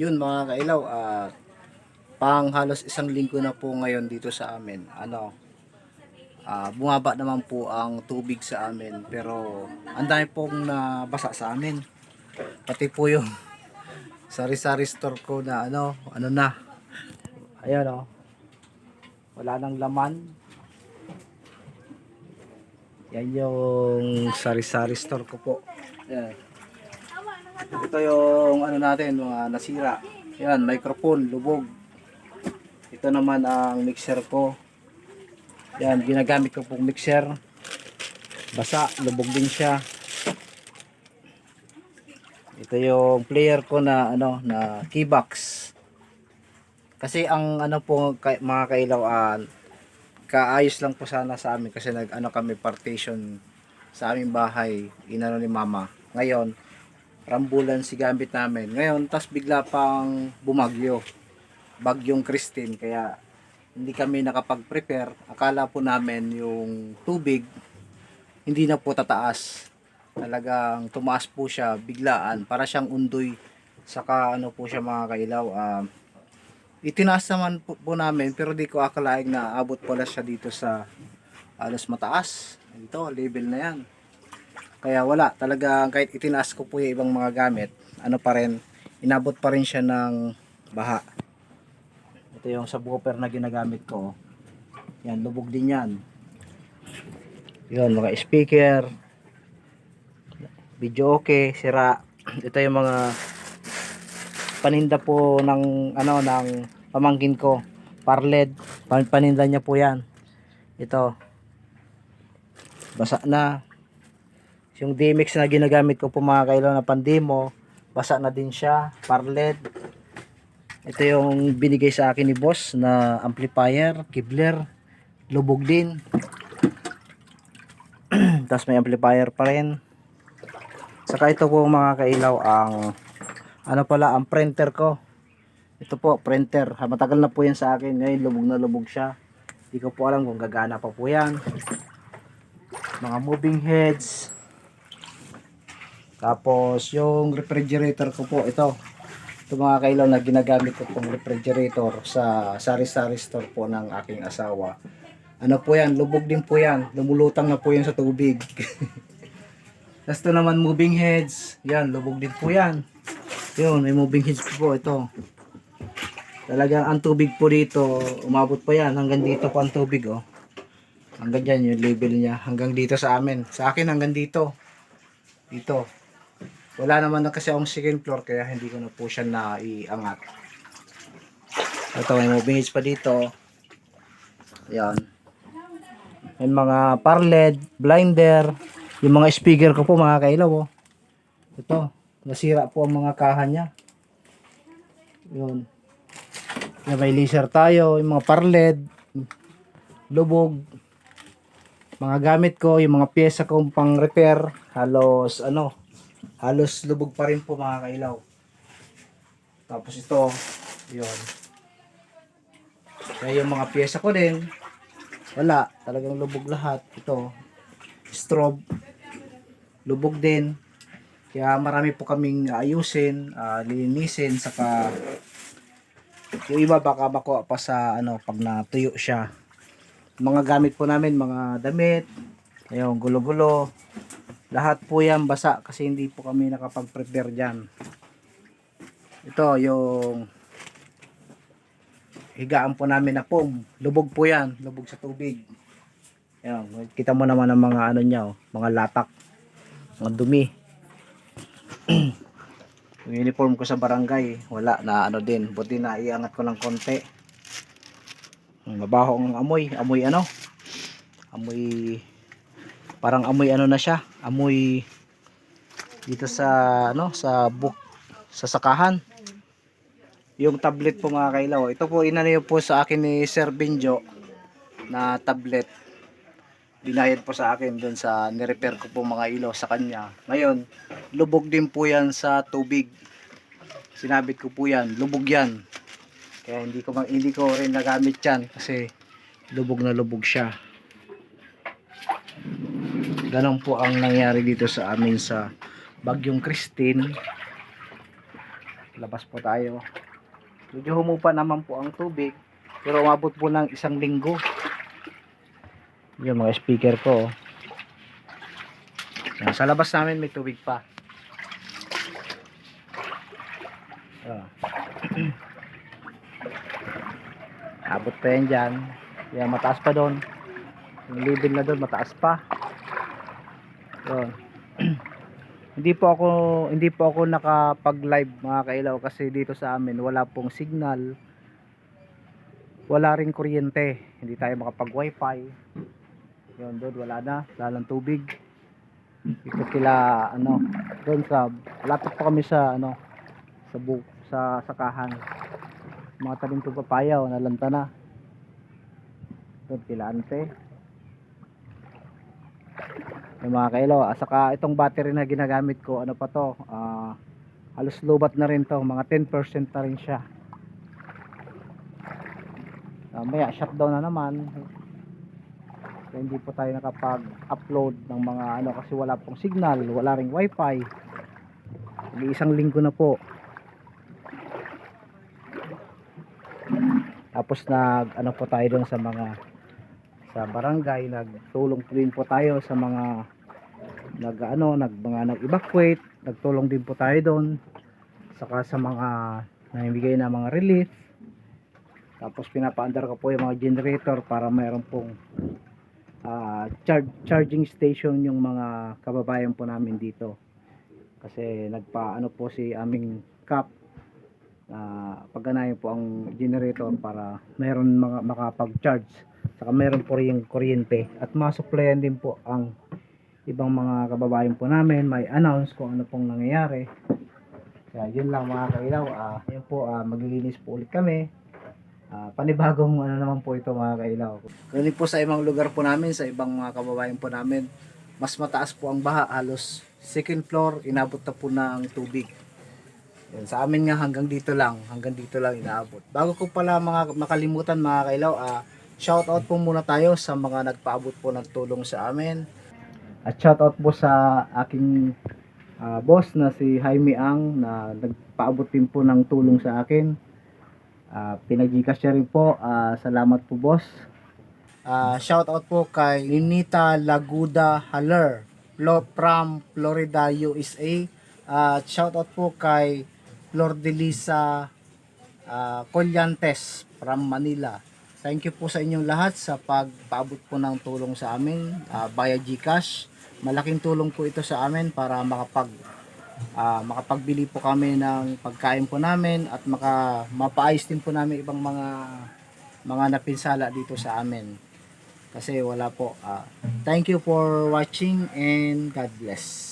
yun mga kailaw, ah, pang halos isang linggo na po ngayon dito sa amin. Ano, ah, bumaba naman po ang tubig sa amin pero ang dami pong nabasa sa amin. Pati po yung sari-sari store ko na ano, ano na. Ayan oh. Wala nang laman. Yan yung sari-sari store ko po. Ayan. Ito yung ano natin, mga nasira. Yan, microphone, lubog. Ito naman ang mixer ko. Yan, ginagamit ko pong mixer. Basa, lubog din siya. Ito yung player ko na ano na keybox. Kasi ang ano po mga kailaw ah, kaayos lang po sana sa amin kasi nag ano kami partition sa aming bahay inano ni mama. Ngayon rambulan si gamit namin. Ngayon tas bigla pang bumagyo. Bagyong Christine kaya hindi kami nakapag-prepare. Akala po namin yung tubig hindi na po tataas. Talagang tumaas po siya biglaan para siyang undoy. Saka ano po siya mga kailaw ah, itinaas naman po, po namin pero di ko akalain na abot pala siya dito sa alas mataas. Ito, level na yan. Kaya wala, talagang kahit itinaas ko po yung ibang mga gamit, ano pa rin, inabot pa rin siya ng baha. Ito yung subwoofer na ginagamit ko. Yan, lubog din yan. Yun, mga speaker. Video okay, sira. Ito yung mga paninda po ng ano ng pamangkin ko. Parled, pan paninda niya po 'yan. Ito. Basa na. Yung DMX na ginagamit ko po mga kailan na pandemo, basa na din siya, parled. Ito yung binigay sa akin ni boss na amplifier, kibler, lubog din. Tapos may amplifier pa rin. Saka ito po mga kailaw ang ano pala ang printer ko. Ito po printer. Matagal na po yan sa akin. Ngayon lubog na lubog siya. Hindi ko po alam kung gagana pa po yan. Mga moving heads. Tapos yung refrigerator ko po ito. Ito mga kailaw na ginagamit ko pong refrigerator sa sari-sari store po ng aking asawa. Ano po yan? Lubog din po yan. Lumulutang na po yan sa tubig. Tapos ito naman moving heads. Yan, lubog din po yan. Yun, may moving heads po ito. Talagang ang tubig po dito, umabot pa yan. Hanggang dito po ang tubig, oh. Hanggang dyan yung level niya. Hanggang dito sa amin. Sa akin hanggang dito. Dito. Wala naman na kasi akong second floor kaya hindi ko na po siya naiangat. Ito, may heads pa dito. Yan. May mga parled, blinder, yung mga speaker ko po mga kailaw oh. Ito, nasira po ang mga kaha niya. Yun. Kaya may laser tayo, yung mga parled, lubog, mga gamit ko, yung mga pyesa kong pang repair, halos ano, halos lubog pa rin po mga kailaw. Tapos ito, yun. Kaya yung mga pyesa ko din, wala, talagang lubog lahat. Ito, strobe, lubog din. Kaya marami po kaming ayusin, ah, lilinisin, saka yung iba baka makuha pa sa ano pag natuyo siya. Mga gamit po namin, mga damit, ayun, gulo-gulo. Lahat po yan basa kasi hindi po kami nakapag-prepare dyan. Ito yung higaan po namin na pong. Lubog po yan, lubog sa tubig. Yan, kita mo naman ang mga ano niya, oh, mga latak, mga dumi. yung uniform ko sa barangay, wala na ano din, buti na iangat ko ng konti. Mabaho ang amoy, amoy ano? Amoy parang amoy ano na siya, amoy dito sa ano, sa book sa sakahan. Yung tablet po mga kailaw, ito po inano po sa akin ni Sir Benjo na tablet binayad po sa akin doon sa nirepair ko po mga ilo sa kanya. Ngayon, lubog din po yan sa tubig. Sinabit ko po yan, lubog yan. Kaya hindi ko hindi ko rin nagamit yan kasi lubog na lubog siya. Ganon po ang nangyari dito sa amin sa Bagyong Christine. labas po tayo. Medyo humupa naman po ang tubig. Pero umabot po ng isang linggo. Yung mga speaker ko. oh. Sa labas namin may tubig pa. Ah. Abot pa yan dyan. Yan, mataas pa doon. Yung level na doon, mataas pa. Yun. hindi po ako hindi po ako nakapag-live mga kailaw kasi dito sa amin wala pong signal. Wala ring kuryente. Hindi tayo makapag-wifi. Yun, doon wala na. Wala lang tubig. Ikot kila ano, doon sa lapit pa kami sa ano sa bu sa sakahan. Mga talim ko papaya, o, nalanta na. Doon kila ante. Yung mga kailo, ah, saka itong battery na ginagamit ko, ano pa to, ah, halos lubat na rin to, mga 10% na rin siya. Mamaya, shutdown na naman. Kaya hindi po tayo nakapag-upload ng mga ano kasi wala pong signal, wala ring wifi. Hindi isang linggo na po. Tapos nag ano po tayo doon sa mga sa barangay nagtulong din po tayo sa mga nag ano nag mga nag-evacuate. Nagtulong din po tayo doon. Saka sa mga namimigay na mga relief. Tapos pinapaandar ko po yung mga generator para mayroon pong ah, char- charging station yung mga kababayan po namin dito. Kasi nagpa ano po si aming cap na pagganahin po ang generator para mayroon mga makapag-charge saka mayroon po rin kuryente. At masupplyan din po ang ibang mga kababayan po namin. May announce kung ano pong nangyayari. Kaya yun lang mga kailaw. Ah yun po ah, maglilinis po ulit kami. Ah, panibagong ano naman po ito mga kailaw. Galing po sa ibang lugar po namin sa ibang mga kababayan po namin. Mas mataas po ang baha halos second floor inabot na po ng tubig. Yan, sa amin nga hanggang dito lang, hanggang dito lang inaabot. Bago ko pala mga makalimutan mga kailaw, ah, out po muna tayo sa mga nagpaabot po ng tulong sa amin. At shout out po sa aking ah, boss na si Jaime Ang na nagpaabot din po ng tulong sa akin. Uh, Pinag-gcash niya rin po. Ah, salamat po boss. Ah, shout out po kay Ninita Laguda Haller from Florida, USA. At shout out po kay Flor de Lisa ah, Collantes from Manila. Thank you po sa inyong lahat sa pagpaabot po ng tulong sa amin ah, via GCash. Malaking tulong po ito sa amin para makapag ah, makapagbili po kami ng pagkain po namin at maka mapaayos din po namin ibang mga mga napinsala dito sa amin. Kasi wala po. ah. thank you for watching and God bless.